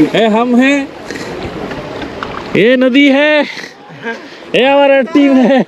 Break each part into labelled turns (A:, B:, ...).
A: ए हम हैं। ये नदी है। ये हमारा टीम है।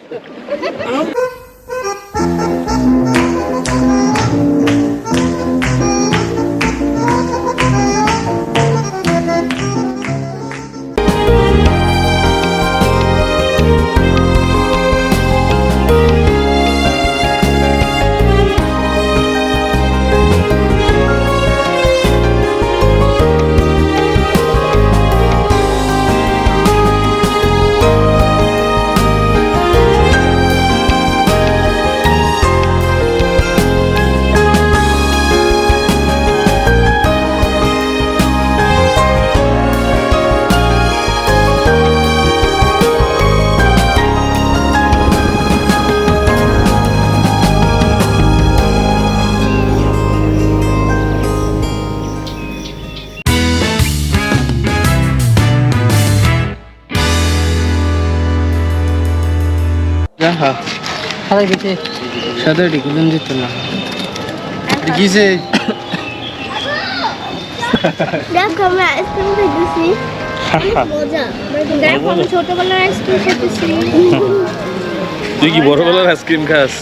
B: সাদা গেছে
C: সাদা ডিকুলন দিত না। গিয়েছে
D: দেখো আমরা আইসক্রিম ছোটবেলার
A: তুই কি বড়বেলার আইসক্রিম খাস?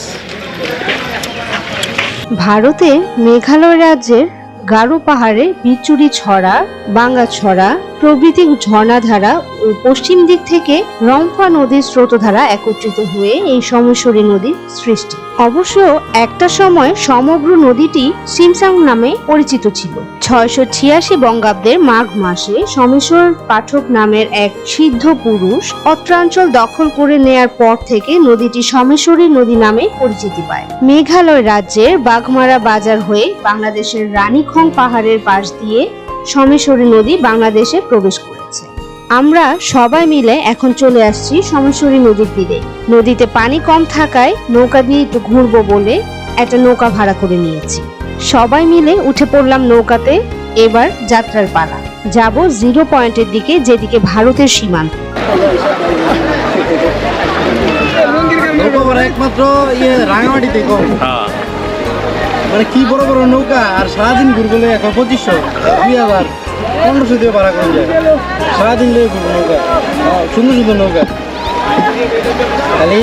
E: ভারতের মেঘালয় রাজ্যের গারো পাহাড়ে বিচুরি ছড়া বাঙ্গাছড়া প্রভৃতি ঝর্ণাধারা ও পশ্চিম দিক থেকে রম্পা নদীর স্রোতধারা একত্রিত হয়ে এই সমস্বরী নদীর সৃষ্টি। অবশ্য একটা সময় সমগ্র নদীটি সিমসাং নামে পরিচিত ছিল। ছয়শো ছিয়াশি বঙ্গাব্দের মাঘ মাসে সমেশ্বর পাঠক নামের এক সিদ্ধ পুরুষ অত্রাঞ্চল দখল করে নেয়ার পর থেকে নদীটি সমেশ্বরী নদী নামে পরিচিতি পায়। মেঘালয় রাজ্যের বাঘমারা বাজার হয়ে বাংলাদেশের রানীখং পাহাড়ের পাশ দিয়ে সমেশ্বরী নদী বাংলাদেশে প্রবেশ করেছে। আমরা সবাই মিলে এখন চলে আসছি সমেশ্বরী নদীর তীরে। নদীতে পানি কম থাকায় নৌকা দিয়ে একটু ঘুরবো বলে একটা নৌকা ভাড়া করে নিয়েছি। সবাই মিলে উঠে পড়লাম নৌকাতে। এবার যাত্রার পালা। যাব জিরো পয়েন্টের দিকে যেদিকে ভারতের সীমান্ত।
C: একমাত্র ইয়ে রাঙামাটিতে কম।
A: হ্যাঁ।
C: মানে কি বড় বড় নৌকা আর সারাদিন ঘুরবলে এখন পঁচিশশো দুই হাজার পনেরোশো দিয়ে ভাড়া করে যায়। সারাদিন লেগে ঘুরবো নৌকা সুন্দর সুন্দর নৌকা। খালি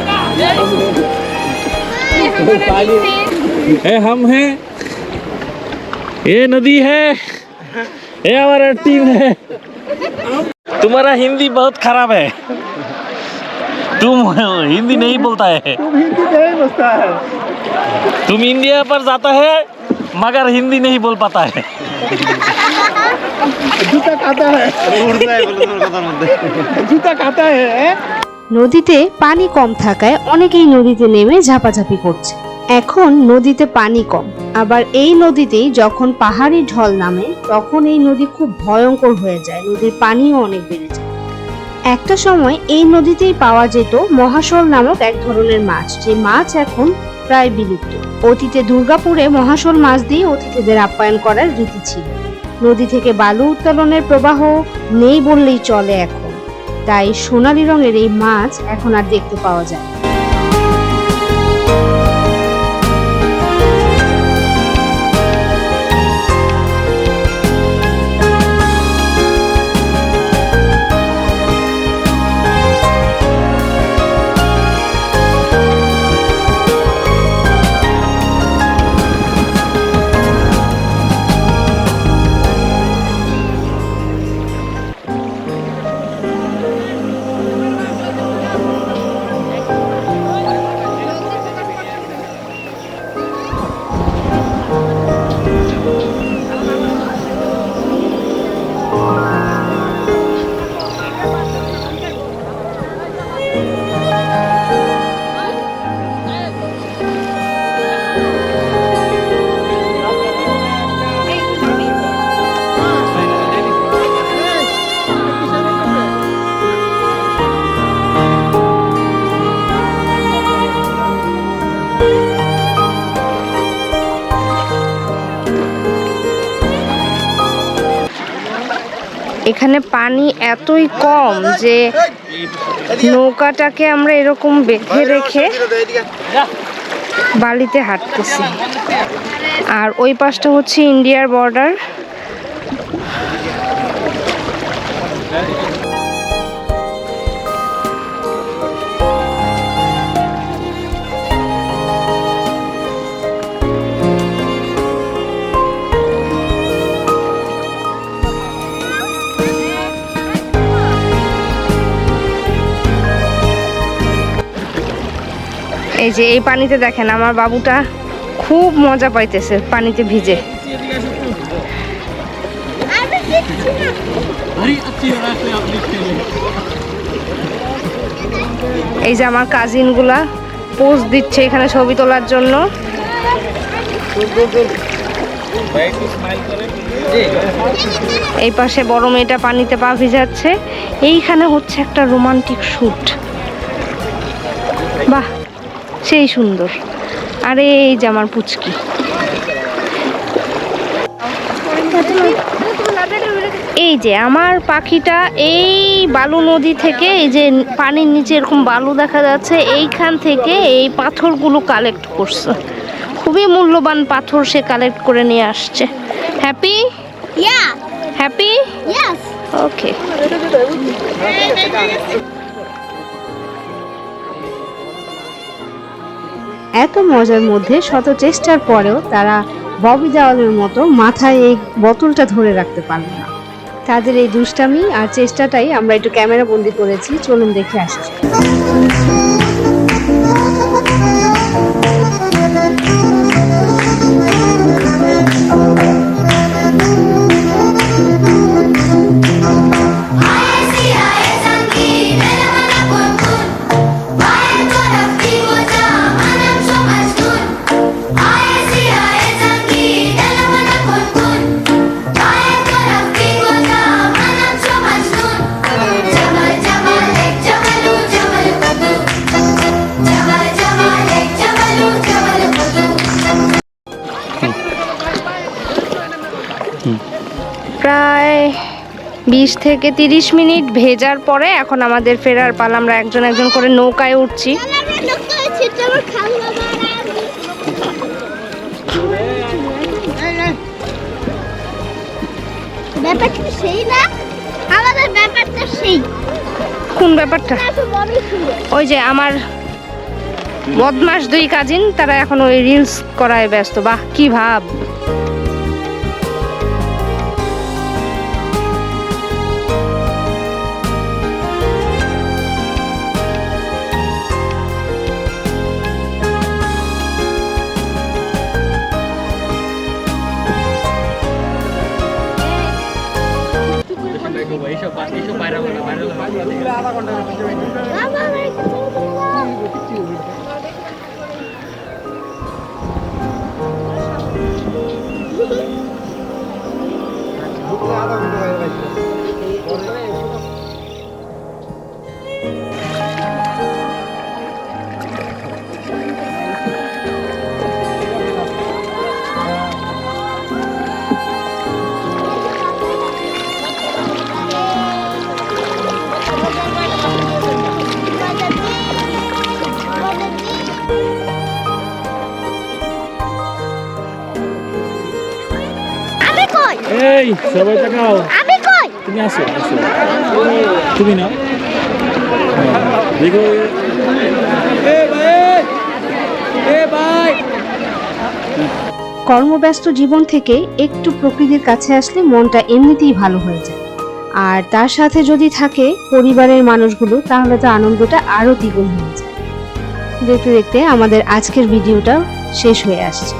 A: ए हम हैं। ये नदी है। ये हमारा टीम है। तुम्हारा हिंदी बहुत खराब है। तुम हिंदी नहीं बोलता है। तुम हिंदी नहीं बोलता है। तुम इंडिया पर जाता है मगर हिंदी नहीं बोल पाता है।
C: जूता खाता है। जूता खाता है?
E: নদীতে পানি কম থাকায় অনেকেই নদীতে নেমে ঝাপাঝাপি করছে। এখন নদীতে পানি কম। আবার এই নদীতেই যখন পাহাড়ি ঢল নামে, তখন এই নদী খুব ভয়ঙ্কর হয়ে যায়। নদীর পানিও অনেক বেড়ে যায়। একটা সময় এই নদীতেই পাওয়া যেত মহাশোল নামক এক ধরনের মাছ। যে মাছ এখন প্রায় বিলুপ্ত। অতীতে দুর্গাপুরে মহাশোল মাছ দিয়ে অতিথিদের আপ্যায়ন করার রীতি ছিল। নদী থেকে বালু উত্তোলনের প্রবাহ নেই বললেই চলে এখন। তাই সোনালি রঙের এই মাছ এখন আর দেখতে পাওয়া যায়।
B: এখানে পানি এতই কম যে নৌকাটাকে আমরা এরকম বেঁধে রেখে বালিতে হাঁটতেছি। আর ওই পাশটা হচ্ছে ইন্ডিয়ার বর্ডার। এই যে, এই পানিতে দেখেন, আমার বাবুটা খুব মজা পাইতেছে পানিতে ভিজে। এই যে আমার কাজিনগুলা পোজ দিচ্ছে এখানে ছবি তোলার জন্য। এই পাশে বড় মেয়েটা পানিতে পা ভিজাচ্ছে। এইখানে হচ্ছে একটা রোমান্টিক শ্যুট বাহ সেই সুন্দর। আরে এই যে আমার পুচকি। এই যে আমার পাখিটা এই বালু নদী থেকে এই যে পানির নিচে এরকম বালু দেখা যাচ্ছে এইখান থেকে এই পাথরগুলো কালেক্ট করছে। খুবই মূল্যবান পাথর সে কালেক্ট করে নিয়ে আসছে। হ্যাপি. হ্যাপি. ওকে এত মজার মধ্যে শত চেষ্টার পরেও তারা ববি দেওয়ালের মতো মাথায় এই বোতলটা ধরে রাখতে পারল না। তাদের এই দুষ্টামি আর চেষ্টাটাই আমরা একটু ক্যামেরা বন্দি করেছি, চলুন দেখে আসি। বিশ থেকে তিরিশ মিনিট ভেজার পরে এখন আমাদের ফেরার পালা। আমরা একজন একজন করে নৌকায় উঠছি।
D: ব্যাপারটা সেই না? আমাদের ব্যাপারটা সেই।
B: কোন ব্যাপারটা? ওই যে আমার বদমাস দুই কাজিন তারা এখন ওই রিলস করায় ব্যস্ত। বাহ কি ভাব।
D: বাবা আমার একটু দাও।
A: এই সবাই তাকাও
D: আমি কই?
A: তুমি আসো আসো। তুমি না দেখো এ ভাই এ ভাই।
B: কর্মব্যস্ত জীবন থেকে একটু প্রকৃতির কাছে আসলে মনটা এমনিতেই ভালো হয়ে যায়। আর তার সাথে যদি থাকে পরিবারের মানুষগুলো তাহলে তো আনন্দটা আরও দ্বিগুণ হয়ে যায়। দেখতে দেখতে আমাদের আজকের ভিডিওটা শেষ হয়ে আসছে।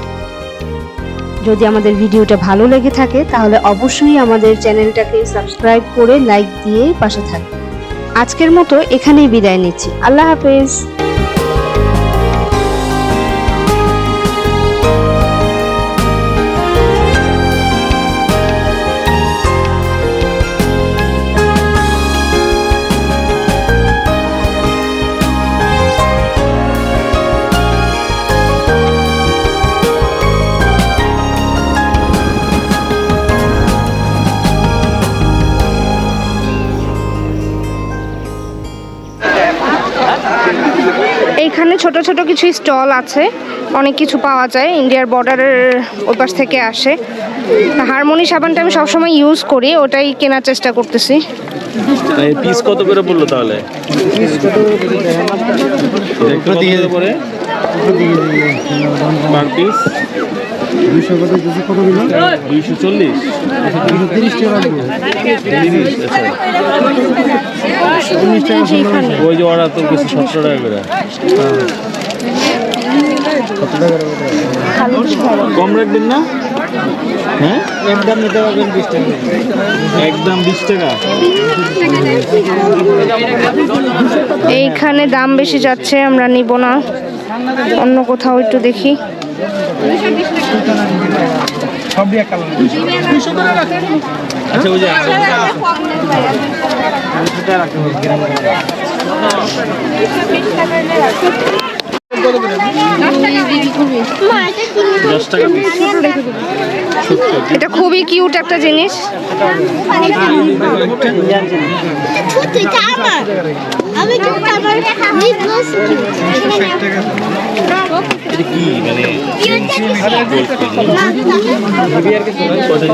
B: যদি আমাদের ভিডিওটা ভালো লেগে থাকে, তাহলে অবশ্যই আমাদের চ্যানেলটাকে সাবস্ক্রাইব করে লাইক দিয়ে পাশে থাকবে আজকের মতো এখানেই বিদায় নিচ্ছি। আল্লাহ হাফেজ। ছোট ছোট কিছু স্টল আছে অনেক কিছু পাওয়া যায় ইন্ডিয়ার বর্ডারের ওপাশ থেকে আসে। হারমোনি সাবানটা আমি সবসময় ইউজ করি ওটাই কেনার চেষ্টা করতেছি।
A: পিস কত করে বলল তাহলে? পিস
C: দুশো কত দুশো কত দিল?
A: দুইশো চল্লিশ।
C: দুশো তিরিশ টাকা লাগবে।
A: তিরিশ
C: উনিশ টাকা
A: ওই যে অর্ডার তো কিছু সতেরো টাকা করে। কম রাখবেন না? হ্যাঁ?
C: একদম নিতে পারবেন বিশ টাকা
A: একদম বিশ টাকা।
B: এইখানে দাম বেশি যাচ্ছে আমরা নিব না। অন্য কোথাও একটু দেখি।
D: এটা
B: খুবই কিউট একটা জিনিস।
D: আমি কিন্তু আমার নিজ
A: এটা কি মানে
D: না
A: কত